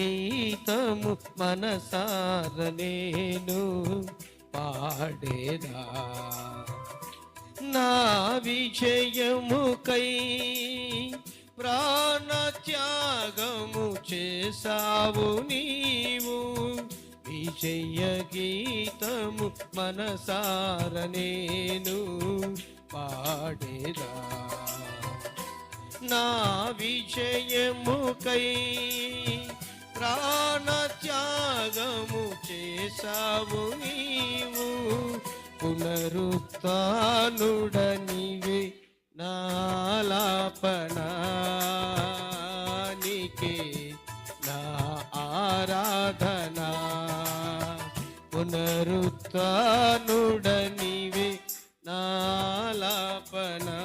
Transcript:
గీతము మనసార నేను పాడేదా. నా విజయముకై ప్రాణ త్యాగము చేసావు నీవు. విజయ గీతము మనసార నేను పాడేదా. నా విజయముకై కార్యము చేశావు నీవు. పునరుత్డనివి నాలాపనానికే నా ఆరాధన. పునరుత్డనివి నాలాపనా